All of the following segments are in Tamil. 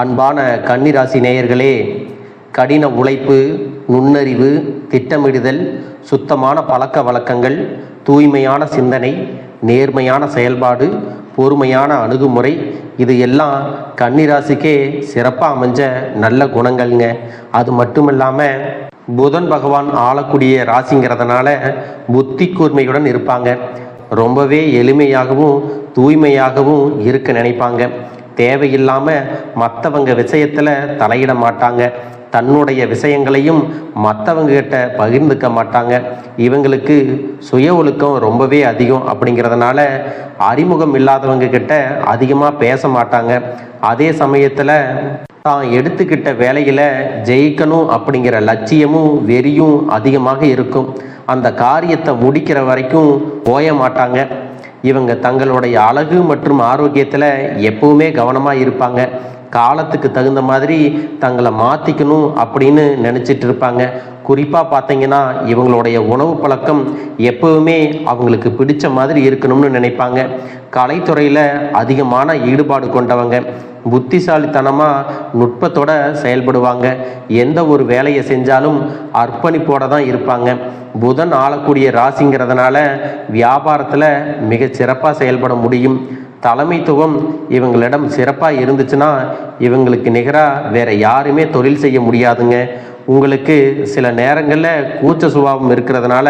அன்பான கன்னிராசி நேயர்களே கடின உழைப்பு நுண்ணறிவு திட்டமிடுதல் சுத்தமான பழக்க வழக்கங்கள் தூய்மையான சிந்தனை நேர்மையான செயல்பாடு பொறுமையான அணுகுமுறை இது எல்லாம் கன்னிராசிக்கே சிறப்பாக அமைஞ்ச நல்ல குணங்கள்ங்க. அது மட்டும் இல்லாமல் புதன் பகவான் ஆளக்கூடிய ராசிங்கிறதுனால புத்தி கூர்மையுடன் இருப்பாங்க. ரொம்பவே எளிமையாகவும் தூய்மையாகவும் இருக்க நினைப்பாங்க. தேவையில்லாமல் மற்றவங்க விஷயத்தில் தலையிட மாட்டாங்க. தன்னுடைய விஷயங்களையும் மற்றவங்க கிட்ட பகிர்ந்துக்க மாட்டாங்க. இவங்களுக்கு சுய ஒழுக்கம் ரொம்பவே அதிகம் அப்படிங்கிறதுனால அறிமுகம் இல்லாதவங்க கிட்ட அதிகமாக பேச மாட்டாங்க. அதே சமயத்தில் தான் எடுத்துக்கிட்ட வேலையில் ஜெயிக்கணும் அப்படிங்கிற லட்சியமும் வெறியும் அதிகமாக இருக்கும். அந்த காரியத்தை முடிக்கிற வரைக்கும் ஓய மாட்டாங்க. இவங்க தங்களுடைய அழகு மற்றும் ஆரோக்கியத்தில் எப்பவுமே கவனமாக இருப்பாங்க. காலத்துக்கு தகுந்த மாதிரி தங்களை மாற்றிக்கணும் அப்படின்னு நினச்சிட்டு இருப்பாங்க. குறிப்பாக பார்த்தீங்கன்னா இவங்களுடைய உணவு பழக்கம் எப்பவுமே அவங்களுக்கு பிடிச்ச மாதிரி இருக்கணும்னு நினைப்பாங்க. கலைத்துறையில் அதிகமான ஈடுபாடு கொண்டவங்க. புத்திசாலித்தனமாக நுட்பத்தோட செயல்படுவாங்க. எந்த ஒரு வேலையை செஞ்சாலும் அர்ப்பணிப்போட தான் இருப்பாங்க. புதன் ஆளக்கூடிய ராசிங்கிறதுனால வியாபாரத்தில் மிக சிறப்பாக செயல்பட முடியும். தலைமைத்துவம் இவங்களிடம் சிறப்பாக இருந்துச்சுன்னா இவங்களுக்கு நிகராக வேற யாருமே தொழில் செய்ய முடியாதுங்க. உங்களுக்கு சில நேரங்களில் கூச்ச சுபாவம் இருக்கிறதுனால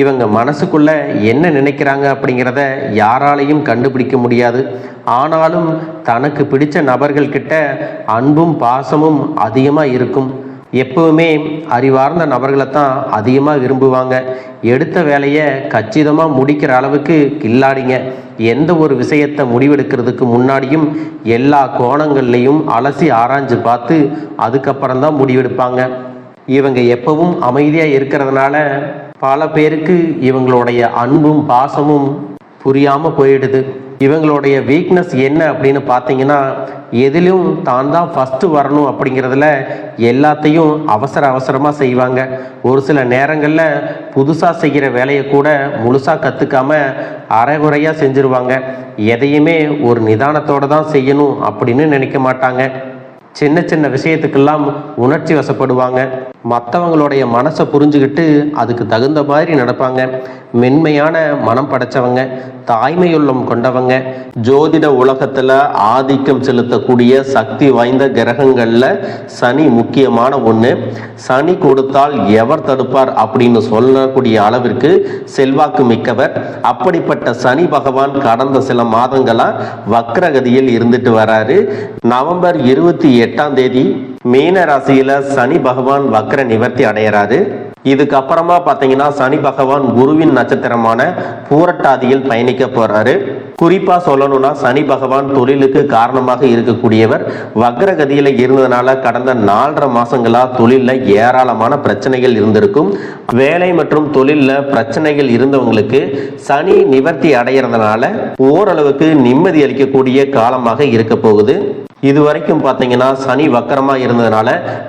இவங்க மனசுக்குள்ள என்ன நினைக்கிறாங்க அப்படிங்கிறத யாராலையும் கண்டுபிடிக்க முடியாது. ஆனாலும் தனக்கு பிடிச்ச நபர்கள் கிட்ட அன்பும் பாசமும் அதிகமாக இருக்கும். எப்பவுமே அறிவார்ந்த நபர்களை தான் அதிகமாக விரும்புவாங்க. எடுத்த வேலையை கச்சிதமாக முடிக்கிற அளவுக்கு கில்லாடிங்க. எந்த ஒரு விஷயத்தை முடிவெடுக்கிறதுக்கு முன்னாடியும் எல்லா கோணங்கள்லையும் அலசி ஆராய்ஞ்சு பார்த்து அதுக்கப்புறம் தான் முடிவெடுப்பாங்க. இவங்க எப்பவும் அமைதியாக இருக்கிறதுனால பல பேருக்கு இவங்களுடைய அன்பும் பாசமும் புரியாமல் போயிடுது. இவங்களுடைய வீக்னஸ் என்ன அப்படின்னு பார்த்தீங்கன்னா எதிலும் தான் தான் ஃபஸ்ட்டு வரணும் அப்படிங்கிறதுல எல்லாத்தையும் அவசர அவசரமாக செய்வாங்க. ஒரு சில நேரங்களில் புதுசாக செய்கிற வேலையை கூட முழுசாக கற்றுக்காம அரைகுறையாக செஞ்சுருவாங்க. எதையுமே ஒரு நிதானத்தோடு தான் செய்யணும் அப்படின்னு நினைக்க மாட்டாங்க. சின்ன சின்ன விஷயத்துக்கெல்லாம் உணர்ச்சி வசப்படுவாங்க. மற்றவங்களுடைய மனசை புரிஞ்சுக்கிட்டு அதுக்கு தகுந்த மாதிரி நடப்பாங்க. மென்மையான மனம் படைச்சவங்க தாய்மையுள்ளம் கொண்டவங்க ஜோதிட உலகத்தில் ஆதிக்கம் செலுத்தக்கூடிய சக்தி வாய்ந்த கிரகங்களில் சனி முக்கியமான ஒன்று சனி கொடுத்தால் எவர் தடுப்பார் அப்படின்னு சொல்லக்கூடிய அளவிற்கு செல்வாக்கு மிக்கவர். அப்படிப்பட்ட சனி பகவான் கடந்த சில மாதங்களாக வக்ரகதியில் இருந்துட்டு வராரு. நவம்பர் இருபத்தி எட்டாம் தேதி மீன ராசியில் சனி பகவான் வக்ர நிவர்த்தி அடையிறாரு. இதுக்கப்புறமா பார்த்தீங்கன்னா பாத்தீங்கன்னா சனி பகவான் குருவின் நட்சத்திரமான பூரட்டாதியில் பயணிக்க போறாரு. குறிப்பா சொல்லணும்னா சனி பகவான் தொழிலுக்கு காரணமாக இருக்கக்கூடியவர் வக்ரகதியில இருந்ததுனால கடந்த நாலரை மாசங்களா தொழில ஏராளமான பிரச்சனைகள் இருந்திருக்கும். வேலை மற்றும் தொழில பிரச்சனைகள் இருந்தவங்களுக்கு சனி நிவர்த்தி அடைகிறதுனால ஓரளவுக்கு நிம்மதி அளிக்கக்கூடிய காலமாக இருக்க போகுது. இது வரைக்கும் பார்த்தீங்கன்னா சனி வக்கரமாக இருந்ததுனால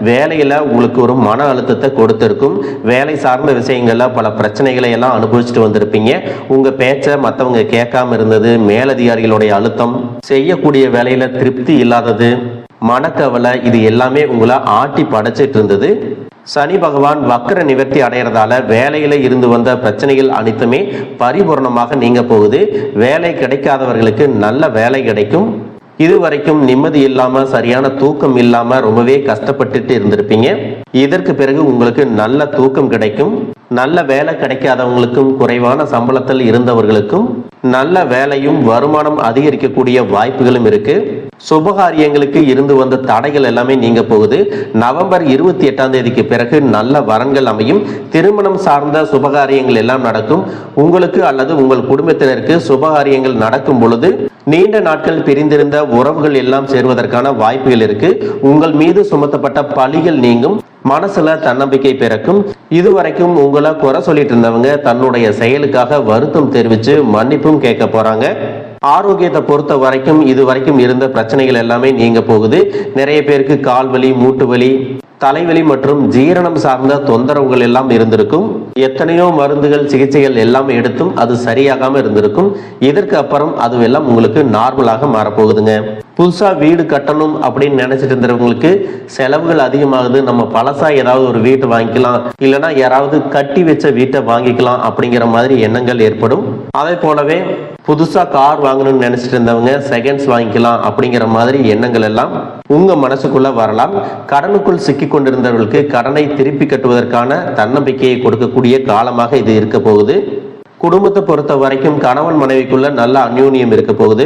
வேலையில் உங்களுக்கு ஒரு மன அழுத்தத்தை கொடுத்துருக்கும். வேலை சார்ந்த விஷயங்களில் பல பிரச்சனைகளை எல்லாம் அனுபவிச்சுட்டு வந்திருப்பீங்க. உங்கள் பேச்சை மற்றவங்க கேட்காம இருந்தது மேலதிகாரிகளுடைய அழுத்தம் செய்யக்கூடிய வேலையில் திருப்தி இல்லாதது மனக்கவலை இது எல்லாமே உங்களை ஆட்டி படைச்சிட்டு இருந்தது. சனி பகவான் வக்கர நிவர்த்தி அடைகிறதால வேலையில இருந்து வந்த பிரச்சனைகள் அனைத்துமே பரிபூர்ணமாக நீங்க போகுது. வேலை கிடைக்காதவர்களுக்கு நல்ல வேலை கிடைக்கும். இது வரைக்கும் நிம்மதி இல்லாம சரியான தூக்கம் இல்லாம ரொம்பவே கஷ்டப்பட்டுட்டு இருந்திருப்பீங்க. இதற்கு பிறகு உங்களுக்கு நல்ல தூக்கம் கிடைக்கும். நல்ல வேலை கிடைக்காதவங்களுக்கும் குறைவான சம்பளத்தில் இருந்தவர்களுக்கும் நல்ல வேலையும் வருமானம் அதிகரிக்கக்கூடிய வாய்ப்புகளும் இருக்கு. சுபகாரியங்களுக்கு இருந்து வந்த தடைகள் எல்லாமே நீங்க போகுது. நவம்பர் இருபத்தி எட்டாம் தேதிக்கு பிறகு நல்ல வரன்கள் அமையும். திருமணம் சார்ந்த சுபகாரியங்கள் எல்லாம் நடக்கும். உங்களுக்கு அல்லது உங்கள் குடும்பத்தினருக்கு சுபகாரியங்கள் நடக்கும் பொழுது நீண்ட நாட்கள் பிரிந்திருந்த உறவுகள் எல்லாம் சேர்வதற்கான வாய்ப்புகள் இருக்கு. உங்கள் மீது சுமத்தப்பட்ட பழிகள் நீங்கும். மனசுல தன்னம்பிக்கை பிறக்கும். இதுவரைக்கும் உங்களை குறை சொல்லிட்டு இருந்தவங்க தன்னுடைய செயலுக்காக வருத்தம் தெரிவிச்சு மன்னிப்பும் கேட்க போறாங்க. ஆரோக்கியத்தை பொறுத்த வரைக்கும் இது வரைக்கும் இருந்த பிரச்சனைகள் எல்லாமே நீங்க போகுது. நிறைய பேருக்கு கால் வலி மூட்டு வலி தலைவலி மற்றும் ஜீரணம் சார்ந்த தொந்தரவுகள் எல்லாம் இருந்திருக்கும். எத்தனையோ மருந்துகள் சிகிச்சைகள் எல்லாம் எடுத்தும் அது சரியாகாம இருந்திருக்கும். இதற்கு அப்புறம் அதுவெல்லாம் உங்களுக்கு நார்மலாக மாறப்போகுதுங்க. புதுசா வீடு கட்டணும் அப்படின்னு நினைச்சிட்டு இருந்தவங்களுக்கு செலவுகள் அதிகமாகுது. நம்ம பழசா ஏதாவது ஒரு வீட்டை வாங்கிக்கலாம். இல்லைன்னா யாராவது கட்டி வச்ச வீட்டை வாங்கிக்கலாம் அப்படிங்கிற மாதிரி எண்ணங்கள் ஏற்படும். அதே போலவே புதுசா கார் வாங்கணும்னு நினைச்சிட்டு இருந்தவங்க செகண்ட்ஸ் வாங்கிக்கலாம் அப்படிங்கிற மாதிரி எண்ணங்கள் எல்லாம் உங்க மனசுக்குள்ள வரலாம். கடனுக்குள் சிக்கி கொண்டிருந்தவர்களுக்கு கடனை திருப்பி கட்டுவதற்கான தன்னம்பிக்கையை கொடுக்கக்கூடிய காலமாக இது இருக்க போகுது. குடும்பத்தை பொறுத்த வரைக்கும் கணவன் மனைவிக்குள்ள நல்ல அந்யூன்யம் இருக்க போகுது.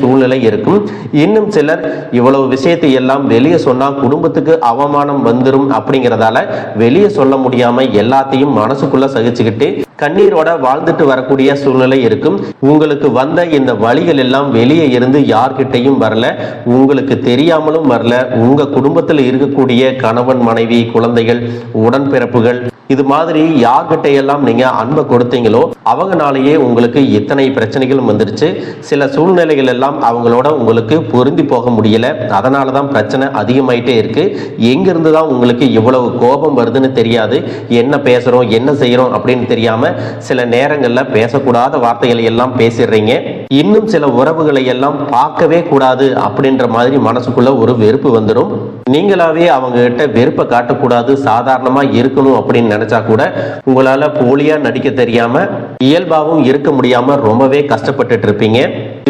சூழ்நிலை இருக்கும். இன்னும் சிலர் இவ்வளவு விஷயத்தை எல்லாம் வெளியே சொன்னா குடும்பத்துக்கு அவமானம் வந்துரும் அப்படிங்கறதால வெளியே சொல்ல முடியாம எல்லாத்தையும் மனசுக்குள்ள சகிச்சுக்கிட்டு கண்ணீரோட வாழ்ந்துட்டு வரக்கூடிய சூழ்நிலை இருக்கும். உங்களுக்கு வந்த இந்த வழிகள் எல்லாம் வெளியே இருந்து யார்கிட்டையும் வரல. உங்களுக்கு தெரியாமலும் வரல. உங்க குடும்பத்தில் இருக்கக்கூடிய கணவன் மனைவி குழந்தைகள் உடன்பிறப்புகள் இது மாதிரி யார்கிட்ட எல்லாம் நீங்க அன்பை கொடுத்தீங்களோ அவங்கனாலேயே உங்களுக்கு இத்தனை பிரச்சனைகளும் வந்துருச்சு. சில சூழ்நிலைகள் எல்லாம் அவங்களோட உங்களுக்கு பொருந்தி போக முடியல. அதனால தான் பிரச்சனை அதிகமாயிட்டே இருக்கு. எங்கிருந்து தான் உங்களுக்கு இவ்வளவு கோபம் வருதுன்னு தெரியாது. என்ன பேசுறோம் என்ன செய்யறோம் அப்படின்னு தெரியாம சில நேரங்கள்ல பேசக்கூடாத வார்த்தைகளை எல்லாம் பேசிடுறீங்க. இன்னும் சில உறவுகளை எல்லாம் பார்க்கவே கூடாது அப்படின்ற மாதிரி மனசுக்குள்ள ஒரு வெறுப்பு வந்துடும். நீங்களாவே அவங்க கிட்ட வெறுப்பை காட்டக்கூடாது சாதாரணமா இருக்கணும் அப்படின்னு நினைச்சா கூட உங்களால போலியா நடிக்க தெரியாம இயல்பாவும் இருக்க முடியாம ரொம்பவே கஷ்டப்பட்டுட்டு இருப்பீங்க.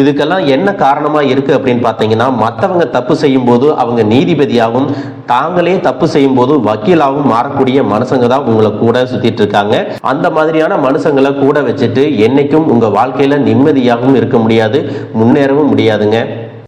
இதுக்கெல்லாம் என்ன காரணமா இருக்கு அப்படின்னு பாத்தீங்கன்னா மற்றவங்க தப்பு செய்யும் போது அவங்க நீதிபதியாகவும் தாங்களே தப்பு செய்யும் போது வக்கீலாகவும் மாறக்கூடிய மனுஷங்க தான் உங்களை கூட சுத்திட்டு இருக்காங்க. அந்த மாதிரியான மனுஷங்களை கூட வச்சுட்டு என்னைக்கும் உங்க வாழ்க்கையில நிம்மதியாகவும் இருக்க முடியாது முன்னேறவும் முடியாதுங்க.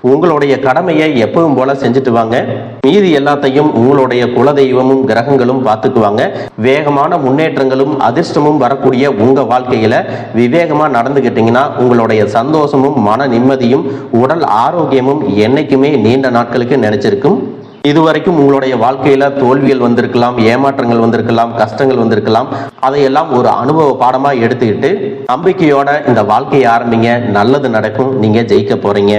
உங்களுடைய கடமையை எப்பவும் போல செஞ்சுட்டு வாங்க. மீதி எல்லாத்தையும் உங்களுடைய குலதெய்வமும் கிரகங்களும் பார்த்துக்குவாங்க வேகமான முன்னேற்றங்களும் அதிர்ஷ்டமும் வரக்கூடிய உங்க வாழ்க்கையில விவேகமா நடந்துகிட்டீங்கன்னா உங்களுடைய சந்தோஷமும் மன நிம்மதியும் உடல் ஆரோக்கியமும் என்னைக்குமே நீண்ட நாட்களுக்கு நினைச்சிருக்கும் இதுவரைக்கும் உங்களுடைய வாழ்க்கையில தோல்விகள் வந்திருக்கலாம் ஏமாற்றங்கள் வந்திருக்கலாம் கஷ்டங்கள் வந்திருக்கலாம். அதையெல்லாம் ஒரு அனுபவ பாடமா எடுத்துக்கிட்டு நம்பிக்கையோட இந்த வாழ்க்கையை ஆரம்பிங்க. நல்லது நடக்கும். நீங்க ஜெயிக்க போறீங்க.